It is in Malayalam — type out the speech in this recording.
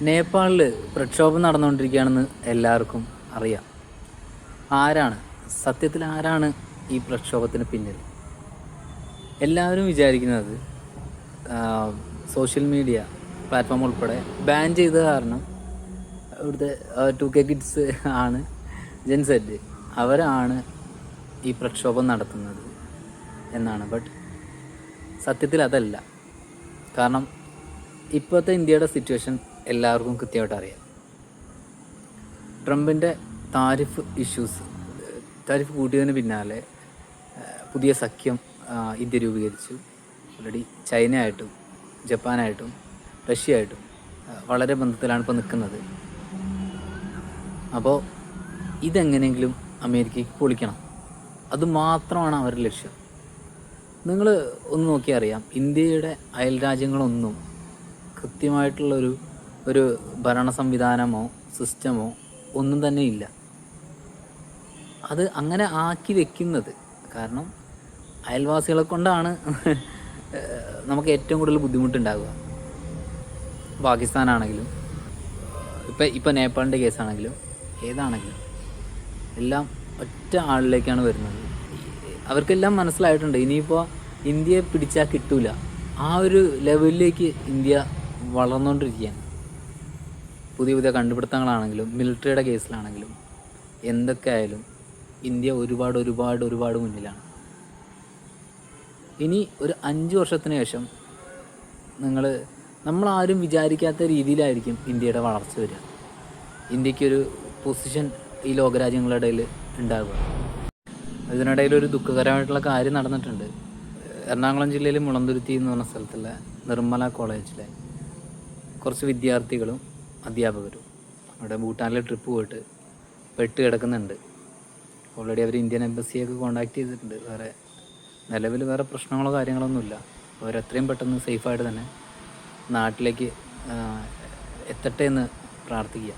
നേപ്പാളിൽ പ്രക്ഷോഭം നടന്നുകൊണ്ടിരിക്കുകയാണെന്ന് എല്ലാവർക്കും അറിയാം. ആരാണ്? സത്യത്തിൽ ആരാണ് ഈ പ്രക്ഷോഭത്തിന് പിന്നിൽ? എല്ലാവരും വിചാരിക്കുന്നത് സോഷ്യൽ മീഡിയ പ്ലാറ്റ്ഫോം ഉൾപ്പെടെ ബാൻ ചെയ്ത കാരണം ഇവിടുത്തെ ടു കെ കിഡ്സ് ആണ് ജെൻസെറ്റ് അവരാണ് ഈ പ്രക്ഷോഭം നടത്തുന്നത് എന്നാണ്. ബട്ട് സത്യത്തിൽ അതല്ല. കാരണം ഇപ്പോഴത്തെ ഇന്ത്യയുടെ സിറ്റുവേഷൻ എല്ലാവർക്കും കൃത്യമായിട്ട് അറിയാം. ട്രംപിന്റെ താരിഫ് ഇഷ്യൂസ് താരിഫ് കൂട്ടിയതിന് പിന്നാലെ പുതിയ സഖ്യം ഇന്ത്യ രൂപീകരിച്ചു. ഓൾറെഡി ചൈനയായിട്ടും ജപ്പാനായിട്ടും റഷ്യയായിട്ടും വളരെ ബന്ധത്തിലാണ് ഇപ്പോൾ നിൽക്കുന്നത്. അപ്പോൾ ഇതെങ്ങനെയെങ്കിലും അമേരിക്കയ്ക്ക് പൊളിക്കണം. അത് മാത്രമാണ് അവരുടെ ലക്ഷ്യം. നിങ്ങൾ ഒന്ന് നോക്കിയറിയാം ഇന്ത്യയുടെ അയൽ രാജ്യങ്ങളൊന്നും കൃത്യമായിട്ടുള്ളൊരു ഒരു ഭരണ സംവിധാനമോ സിസ്റ്റമോ ഒന്നും തന്നെ ഇല്ല. അത് അങ്ങനെ ആക്കി വെക്കുന്നത് കാരണം അയൽവാസികളെ കൊണ്ടാണ് നമുക്ക് ഏറ്റവും കൂടുതൽ ബുദ്ധിമുട്ടുണ്ടാകുക പാകിസ്ഥാനാണെങ്കിലും ഇപ്പം ഇപ്പം നേപ്പാളിന്റെ കേസാണെങ്കിലും ഏതാണെങ്കിലും എല്ലാം ഒറ്റ ആളിലേക്കാണ് വരുന്നത്. അവർക്കെല്ലാം മനസ്സിലായിട്ടുണ്ട് ഇനിയിപ്പോൾ ഇന്ത്യയെ പിടിച്ചാൽ കിട്ടൂല. ആ ഒരു ലെവലിലേക്ക് ഇന്ത്യ വളർന്നുകൊണ്ടിരിക്കുകയാണ് പുതിയ പുതിയ കണ്ടുപിടുത്തങ്ങളാണെങ്കിലും മിലിറ്ററിയുടെ കേസിലാണെങ്കിലും എന്തൊക്കെ ആയാലും ഇന്ത്യ ഒരുപാട് ഒരുപാട് ഒരുപാട് മുന്നിലാണ്. ഇനി ഒരു അഞ്ച് വർഷത്തിന് ശേഷം നിങ്ങൾ നമ്മളാരും വിചാരിക്കാത്ത രീതിയിലായിരിക്കും ഇന്ത്യയുടെ വളർച്ച വരിക. ഇന്ത്യക്കൊരു പൊസിഷൻ ഈ ലോകരാജ്യങ്ങളുടെ ഇടയിൽ ഉണ്ടാകുക അതിനിടയിൽ ഒരു ദുഃഖകരമായിട്ടുള്ള കാര്യം നടന്നിട്ടുണ്ട്. എറണാകുളം ജില്ലയിൽ മുളന്തുരുത്തി എന്ന് പറഞ്ഞ സ്ഥലത്തുള്ള നിർമ്മല കോളേജിലെ കുറച്ച് വിദ്യാർത്ഥികളും അധ്യാപകരും അവിടെ ഭൂട്ടാനിലെ ട്രിപ്പ് പോയിട്ട് പെട്ട് കിടക്കുന്നുണ്ട്. ഓൾറെഡി അവർ ഇന്ത്യൻ എംബസിയൊക്കെ കോണ്ടാക്ട് ചെയ്തിട്ടുണ്ട്. വേറെ നിലവിൽ വേറെ പ്രശ്നങ്ങളോ കാര്യങ്ങളൊന്നുമില്ല. അവരെത്രയും പെട്ടെന്ന് സേഫായിട്ട് തന്നെ നാട്ടിലേക്ക് എത്തട്ടെ എന്ന് പ്രാർത്ഥിക്കുക.